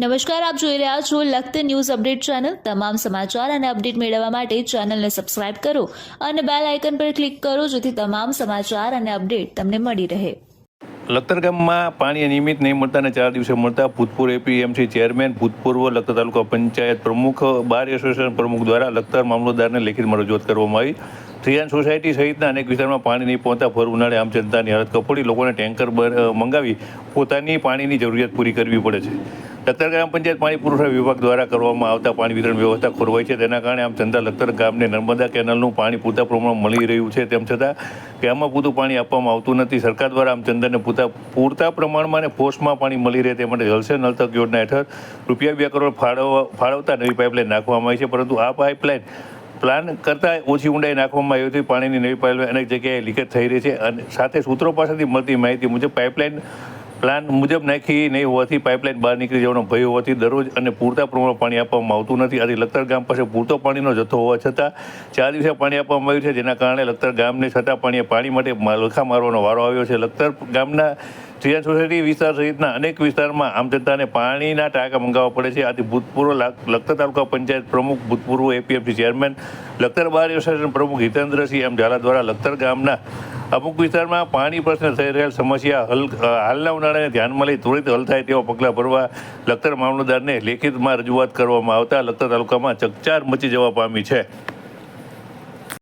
નમસ્કાર, આપ જોઈ રહ્યા છો લખત ન્યૂઝ અપડેટ ચેનલ. તમામ સમાચાર અને અપડેટ મેળવવા માટે ચેનલને સબસ્ક્રાઇબ કરો અને બેલ આઇકન પર ક્લિક કરો જેથી તમામ સમાચાર અને અપડેટ તમને મળી રહે. લખતર ગામમાં પાણી અનિયમિત નહીં મળતા અને ચાર દિવસે મળતા ભૂતપૂર્વ એપીએમસી ચેરમેન, ભૂતપૂર્વ લખતર તાલુકા પંચાયત પ્રમુખ, બાર એસોસિએશન પ્રમુખ દ્વારા લખતર મામલતદારને લેખિતમાં રજૂઆત કરવામાં આવી. ત્રિયાન સોસાયટી સહિતના અનેક વિસ્તારમાં પાણી નહીં પહોંચતા ભર ઉનાળે આમ જનતાની હાલત કફોડી. લોકોને ટેન્કર મંગાવી પોતાની પાણીની જરૂરિયાત પૂરી કરવી પડે છે. લખતર ગ્રામ પંચાયત પાણી પુરવઠા વિભાગ દ્વારા કરવામાં આવતા પાણી વિતરણ વ્યવસ્થા ખોરવાઈ છે. તેના કારણે આમ જનતા લખતર ગામને નર્મદા કેનાલનું પાણી પૂરતા પ્રમાણમાં મળી રહ્યું છે. તેમ છતાં ગામમાં પૂરતું પાણી આપવામાં આવતું નથી. સરકાર દ્વારા આમ ચંદાને પૂરતા પૂરતા પ્રમાણમાં અને ફોર્સમાં પાણી મળી રહે તે માટે જલસે નલ યોજના હેઠળ રૂપિયા બે કરોડ ફાળવવા ફાળવતા નવી પાઇપલાઇન નાખવામાં આવી છે. પરંતુ આ પાઇપલાઇન પ્લાન કરતાં ઓછી ઊંડાઈ નાખવામાં આવી હતી. પાણીની નવી પાઇપલાઇન અનેક જગ્યાએ લીકેજ થઈ રહી છે અને સાથે સૂત્રો પાસેથી મળતી માહિતી મુજબ પાઇપલાઇન પ્લાન મુજબ નાખી નહીં હોવાથી પાઇપલાઇન બહાર નીકળી જવાનો ભય હોવાથી દરરોજ અને પૂરતા પ્રમાણમાં પાણી આપવામાં આવતું નથી. આથી લખતર ગામ પાસે પૂરતો પાણીનો જથ્થો હોવા છતાં ચાર દિવસે પાણી આપવામાં આવ્યું છે, જેના કારણે લખતર ગામને છતાં પાણી પાણી માટે લખા મારવાનો વારો આવ્યો છે. લખતર ગામના ત્રિયાન સોસાયટી વિસ્તાર સહિતના અનેક વિસ્તારમાં આમ જનતાને પાણીના ટાંકા મંગાવવા પડે છે. આથી ભૂતપૂર્વ લખતર તાલુકા પંચાયત પ્રમુખ, ભૂતપૂર્વ APFC chairman, Lakhtar bar association પ્રમુખ હિતેન્દ્રસિંહ એમ ઝાલા દ્વારા લખતર ગામના અમુક વિસ્તારમાં પાણી પ્રશ્ન થઈ રહેલ સમસ્યા હલ હાલના ઉનાળાને ધ્યાનમાં લઈ ત્વરિત હલ થાય તેવા પગલાં ભરવા લખતર મામલતદારને લેખિતમાં રજૂઆત કરવામાં આવતા લખતર તાલુકામાં ચકચાર મચી જવા પામી છે.